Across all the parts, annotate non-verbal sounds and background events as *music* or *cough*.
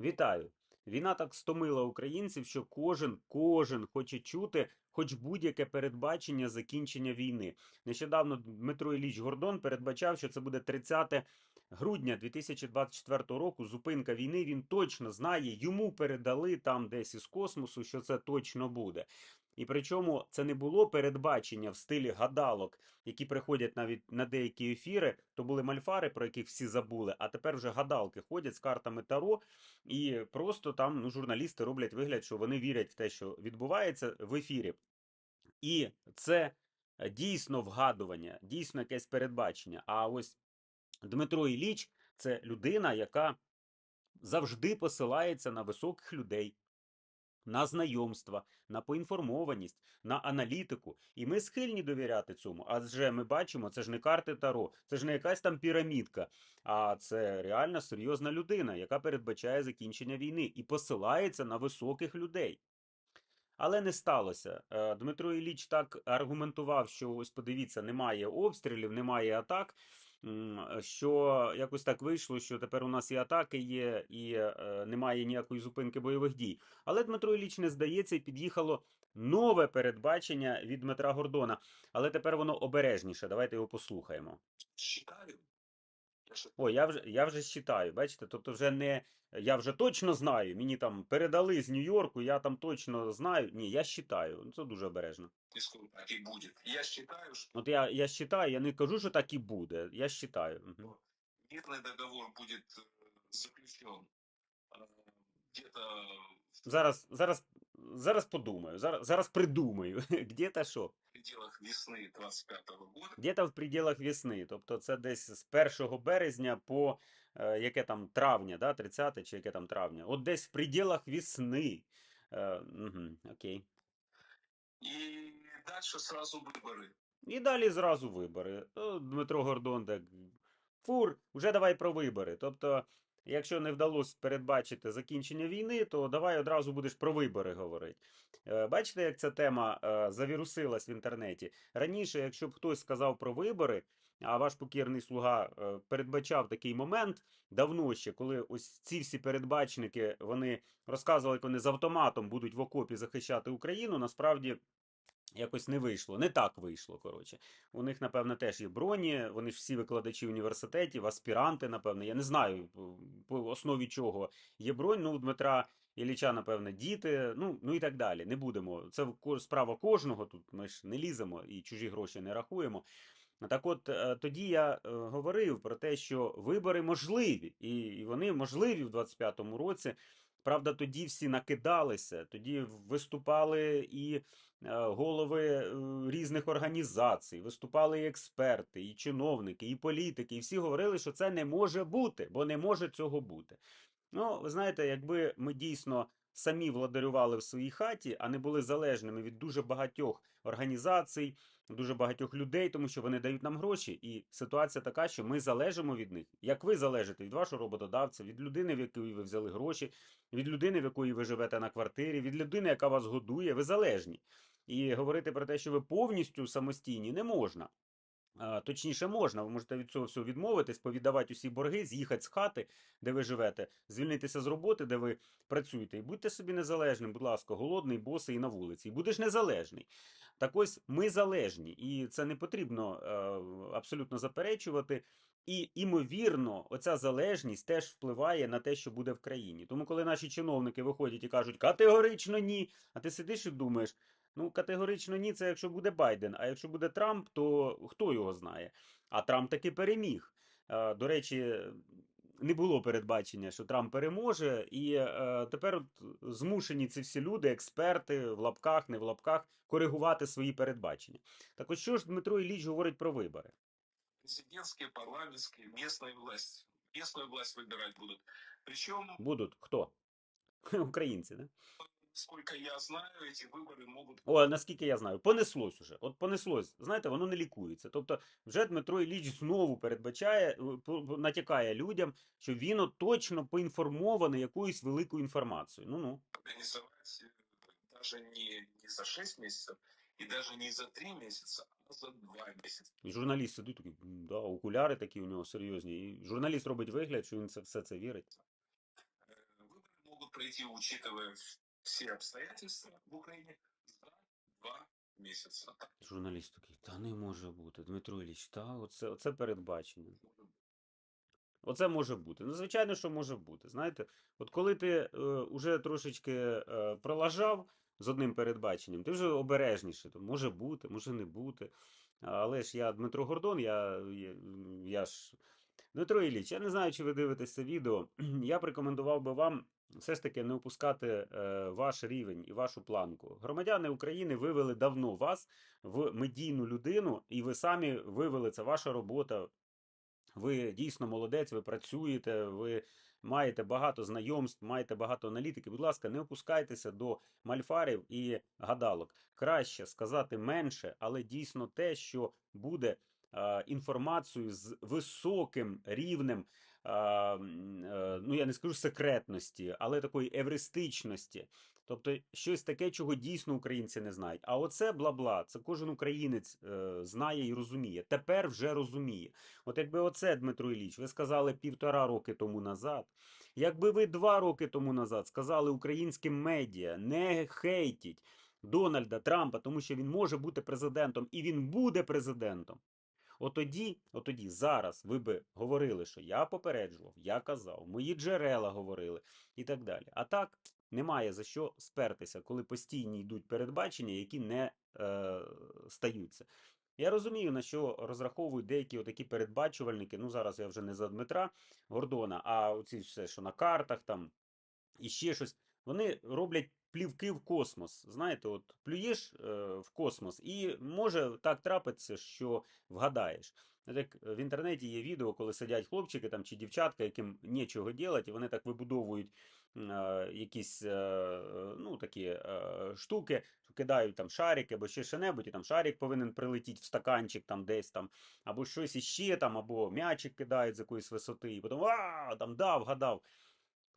Вітаю! Війна так стомила українців, що кожен, кожен хоче чути хоч будь-яке передбачення закінчення війни. Нещодавно Дмитро Ілліч Гордон передбачав, що це буде 30 грудня 2024 року. Зупинка війни. Він точно знає, йому передали там десь із космосу, що це точно буде. І причому це не було передбачення в стилі гадалок, які приходять навіть на деякі ефіри. То були мальфари, про яких всі забули. А тепер вже гадалки ходять з картами Таро, і просто там ну, журналісти роблять вигляд, що вони вірять в те, що відбувається в ефірі. І це е, дійсно вгадування, дійсно якесь передбачення. А ось Дмитро Іліч це людина, яка завжди посилається на високих людей. На знайомства, на поінформованість, на аналітику. І ми схильні довіряти цьому. Адже ми бачимо, це ж не карти Таро, це ж не якась там пірамідка, а це реальна серйозна людина, яка передбачає закінчення війни і посилається на високих людей. Але не сталося. Е, Дмитро Ілліч так аргументував, що ось подивіться, немає обстрілів, немає атак. М, Що якось так вийшло, що тепер у нас і атаки є, і е, немає ніякої зупинки бойових дій. Але Дмитро Ілліч не здається, і під'їхало нове передбачення від Дмитра Гордона. Але тепер воно обережніше. Давайте його послухаємо. считаю Я же О, я вже, я вже считаю, бачите, тобто вже не я вже точно знаю, мені там передали з Нью-Йорку, я там точно знаю. Ні, я считаю. Ну, Це дуже обережно. не скажу, так и будет. Я считаю, что От я, я считаю, я не кажу, що так і буде. Я считаю. Мгм. мирный договор будет э, заключен э, где-то в Зараз, зараз, зараз подумаю, зараз, зараз придумаю. *laughs* Где-то що? пределах весны 25 года. Где-то в пределах весни. Тобто це десь з 1 березня по е, яке там травня, да, 30 чи яке там травня. От десь в пределах весни. Е, угу, окей. И дальше сразу выборы. І далі зразу вибори. О, Дмитро Гордон так. Фур, вже давай про вибори. Тобто, якщо не вдалося передбачити закінчення війни, то давай одразу будеш про вибори говорити. Е, Бачите, як ця тема е, завірусилась в інтернеті. Раніше, якщо б хтось сказав про вибори, а ваш покірний слуга е, передбачав такий момент давно ще, коли ось ці всі передбачники вони розказували, як вони з автоматом будуть в окопі захищати Україну, насправді. Якось не вийшло, не так вийшло. Коротше, у них, напевно, теж є броні. Вони ж всі викладачі університетів, аспіранти, напевно. Я не знаю по- основі чого є бронь. Ну, у Дмитра Ілліча, напевно, діти, ну, ну і так далі. Не будемо. Це справа кожного. Тут ми ж не ліземо і чужі гроші не рахуємо. Так от е, тоді я е, говорив про те, що вибори можливі, і вони можливі в 25-му році. Правда, тоді всі накидалися, тоді виступали і е, голови е, різних організацій, виступали і експерти, і чиновники, і політики, і всі говорили, що це не може бути, бо не може цього бути. Ну, ви знаєте, якби ми дійсно самі владарювали в своїй хаті, а не були залежними від дуже багатьох організацій, дуже багатьох людей, тому що вони дають нам гроші, і ситуація така, що ми залежимо від них. Як ви залежите від вашого роботодавця, від людини, в якої ви взяли гроші, від людини, в якої ви живете на квартирі, від людини, яка вас годує, ви залежні. І говорити про те, що ви повністю самостійні, не можна. А, Точніше, можна, ви можете від цього всього відмовитись, повіддавати усі борги, з'їхати з хати, де ви живете, звільнитися з роботи, де ви працюєте, і будьте собі незалежним, будь ласка, голодний, босий і на вулиці, і будеш незалежний. Так ось ми залежні, і це не потрібно е, абсолютно заперечувати. І, імовірно, оця залежність теж впливає на те, що буде в країні. Тому, коли наші чиновники виходять і кажуть категорично ні, а ти сидиш і думаєш, ну категорично ні, це якщо буде Байден, а якщо буде Трамп, то хто його знає? А Трамп таки переміг. Е, До речі, не було передбачення, що Трамп переможе, і е, тепер от змушені ці всі люди, експерти в лапках, не в лапках, коригувати свої передбачення. Так от що ж Дмитро Ілліч говорить про вибори? Президентские, парламентские, местная власть. Местную власть выбирать будут. Причем, Будуть хто? *laughs* Українці, да? сколько я знаю, эти выборы могут О, наскільки я знаю, понеслось уже. От понеслось. Знаєте, воно не лікується. Тобто, вже Дмитро Ілліч знову передбачає, е, по- по- натякає людям, що він от точно поінформований якоюсь великою інформацією. Ну ну. организовать э, даже не, не за 6 месяцев и даже не за 3 месяца, а за 2 месяца. І журналіст сидить такий, «М, да, окуляри такі у нього серйозні. І журналіст робить вигляд, що він це все це вірить. Э, Выборы пройти, учитывая все обстоятельства в Украине, за два. Так Журналіст такий, та не може бути. Дмитро Ілліч, та оце, оце передбачення. Оце може бути. Ну, звичайно, що може бути. Знаєте, от коли ти е, трошечки е, пролажав з одним передбаченням, ти вже обережніше. То може бути, може не бути. Але ж я Дмитро Гордон, я, я, я ж. Дмитро Ілліч, я не знаю, чи ви дивитесь це відео. *clears throat* Я б рекомендував би вам все ж таки не опускати е, ваш рівень і вашу планку. Громадяни України вивели давно вас в медійну людину, і ви самі вивели це ваша робота. Ви дійсно молодець, ви працюєте, ви маєте багато знайомств, маєте багато аналітики. Будь ласка, не опускайтеся до мальфарів і гадалок. Краще сказати менше, але дійсно те, що буде інформацією з високим рівнем, ну я не скажу секретності, але такої евристичності. Тобто щось таке, чого дійсно українці не знають. А оце бла-бла, це кожен українець е, знає і розуміє. Тепер вже розуміє. От якби оце, Дмитро Ілліч, ви сказали півтора роки тому назад. Якби ви два роки тому назад сказали українським медіа, не хейтіть Дональда Трампа, тому що він може бути президентом і він буде президентом. Отоді, отоді, зараз ви би говорили, що я попереджував, я казав, мої джерела говорили і так далі. А так немає за що спертися, коли постійні йдуть передбачення, які не е, стаються. Я розумію, на що розраховують деякі отакі передбачувальники. Ну, зараз я вже не за Дмитра Гордона, а оці все, що на картах там і ще щось. Вони роблять плівки в космос. Знаєте, от плюєш е, в космос, і може так трапитися, що вгадаєш. От Як в інтернеті є відео, коли сидять хлопчики там чи дівчатка, яким нічого робити, і вони так вибудовують е, якісь е, ну, такі е, штуки, кидають там шарик або ще що-небудь, і там шарик повинен прилетіти в стаканчик там десь там, або щось іще там, або м'ячик кидають з якоїсь висоти, і потім а, там дав, гадав.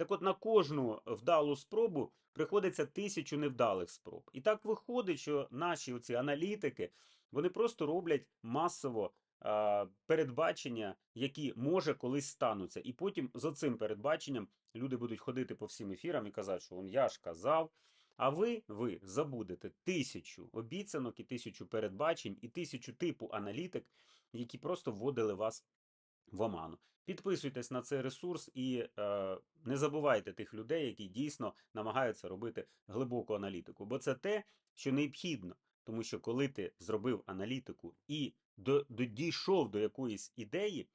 Так от на кожну вдалу спробу приходиться тисячу невдалих спроб. І так виходить, що наші оці аналітики вони просто роблять масово а, передбачення, які може колись стануться. І потім за цим передбаченням люди будуть ходити по всім ефірам і казати, що «Он я ж казав. А ви, ви забудете тисячу обіцянок і тисячу передбачень, і тисячу типу аналітик, які просто вводили вас в оману. Підписуйтесь на цей ресурс і е, не забувайте тих людей, які дійсно намагаються робити глибоку аналітику. Бо це те, що необхідно. Тому що коли ти зробив аналітику і до, до, дійшов до якоїсь ідеї,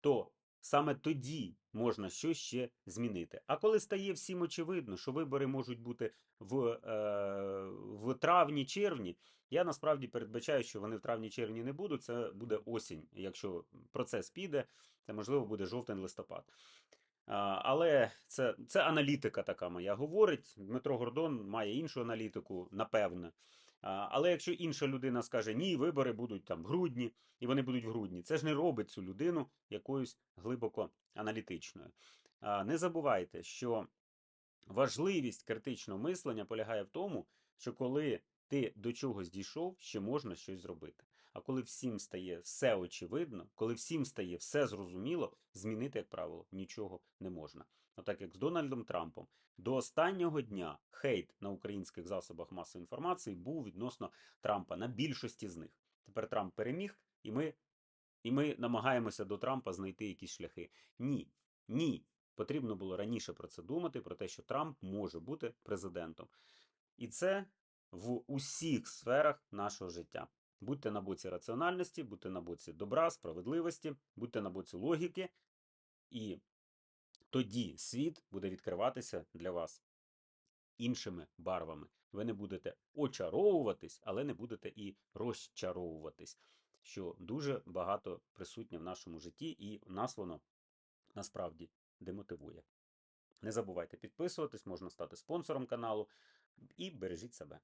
то саме тоді можна щось ще змінити. А коли стає всім очевидно, що вибори можуть бути в, е, в травні-червні, я насправді передбачаю, що вони в травні-червні не будуть. Це буде осінь. Якщо процес піде, це можливо буде жовтень-листопад. Але це, це аналітика така моя говорить. Дмитро Гордон має іншу аналітику, напевне. Але якщо інша людина скаже, ні, вибори будуть там в грудні, і вони будуть в грудні, це ж не робить цю людину якоюсь глибоко аналітичною. Не забувайте, що важливість критичного мислення полягає в тому, що коли ти до чогось дійшов, ще можна щось зробити. А коли всім стає все очевидно, коли всім стає все зрозуміло, змінити, як правило, нічого не можна. Отак як з Дональдом Трампом, до останнього дня хейт на українських засобах масової інформації був відносно Трампа на більшості з них. Тепер Трамп переміг, і ми, і ми намагаємося до Трампа знайти якісь шляхи. Ні, ні. Потрібно було раніше про це думати, про те, що Трамп може бути президентом. І це в усіх сферах нашого життя. Будьте на боці раціональності, будьте на боці добра, справедливості, будьте на боці логіки, і тоді світ буде відкриватися для вас іншими барвами. Ви не будете очаровуватись, але не будете і розчаровуватись, що дуже багато присутнє в нашому житті, і нас воно насправді демотивує. Не забувайте підписуватись, можна стати спонсором каналу і бережіть себе.